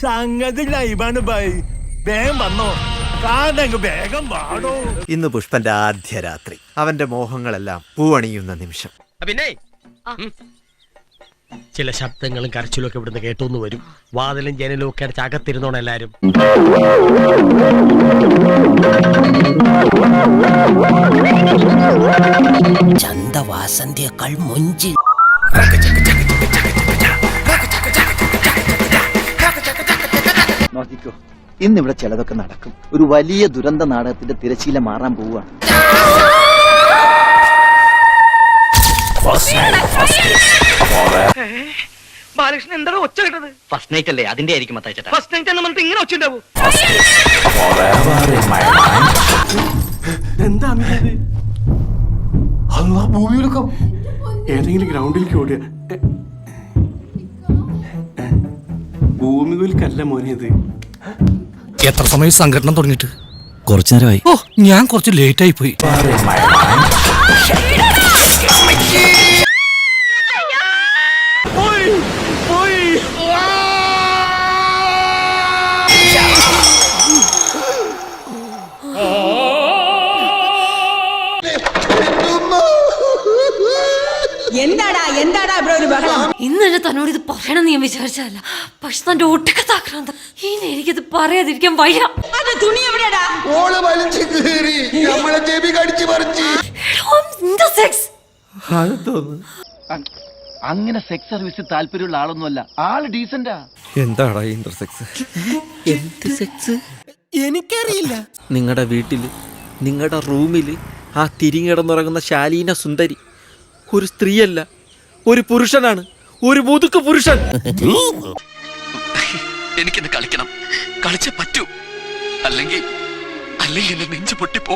സംഗതി ലൈവാണ് ബൈ. വേഗം വന്നോ. കാതങ്ങ് വേഗം വാടോ. ഇന്ന് പുഷ്പന്റെ ആദ്യ രാത്രി. അവന്റെ മോഹങ്ങളെല്ലാം പൂവണിയുന്ന നിമിഷം. പിന്നെ? ചില ശബ്ദങ്ങളും കരച്ചിലും ഒക്കെ ഇവിടുന്ന് കേട്ടോന്ന് വരും. വാതിലും ജനലും ഒക്കെ അടച്ച് അകത്തിരുന്നോണം എല്ലാരും. ചന്തവാസന്തിയേക്കാൾ മൊഞ്ച്. ഇന്നിവിടെ ചിലതൊക്കെ നടക്കും. ഒരു വലിയ ദുരന്ത നാടകത്തിന്റെ തിരശീല മാറാൻ പോവുകയാണ്. ബാലകൃഷ്ണൻ എന്താണ് ഒച്ച കിട്ടത്? ഫസ്റ്റ് നൈറ്റ് അല്ലേ? അതിന്റെ ആയിരിക്കും മത്തായിച്ചേട്ടാ ഫസ്റ്റ് നൈറ്റ് എന്ന് പറഞ്ഞിട്ട് ഇങ്ങനെ ഒച്ചുണ്ടാവും എന്താ അമ്മേ അല്ലാ ഭൂമിയിലൊക്കെ ഏതെങ്കിലും ഗ്രൗണ്ടിലേക്ക് ഓടുക ഭൂമിയിലേക്കല്ല മോനെ ഇത്. എത്ര സമയം സംഘടന തുടങ്ങിയിട്ട്? കുറച്ചു നേരമായി. ഓ ഞാൻ കുറച്ച് ലേറ്റ് ആയി പോയി. എന്താടാ എന്താടാ ഇവിടെ ഒരു ബഹളം? ഇന്നലെ തന്നോട് ഇത് പറയണമെന്ന് ഞാൻ വിചാരിച്ചതല്ല. പക്ഷെ തന്റെ ഒട്ടുക്കത്തെ ആക്രാന്തം. ഇനി എനിക്കിത് പറയാതിരിക്കാൻ വയ്യ. അത് തുണി എവിടെടാ എടോ, നിന്റെ sex. അങ്ങനെ സെക്സ് സർവീസിൽ താല്പര്യമുള്ള ആളൊന്നുമല്ല. ആൾ ഡീസന്റാ എന്താടാ ഇന്റർസെക്സ് എന്ത് സെക്സ് എനിക്കറിയില്ല. നിങ്ങളുടെ വീട്ടിൽ നിങ്ങളുടെ റൂമിൽ ആ തിരിങ്ങിടന്നുറങ്ങുന്ന ശാലീന സുന്ദരി. ഒരു സ്ത്രീയല്ല ഒരു പുരുഷനാണ് ഒരു മുതുക്ക് പുരുഷൻ. എനിക്കിന്ന് കളിക്കണം. കളിച്ചേ പറ്റൂ. അല്ലെങ്കിൽ അല്ലെങ്കിൽ നെഞ്ചു പൊട്ടിപ്പോ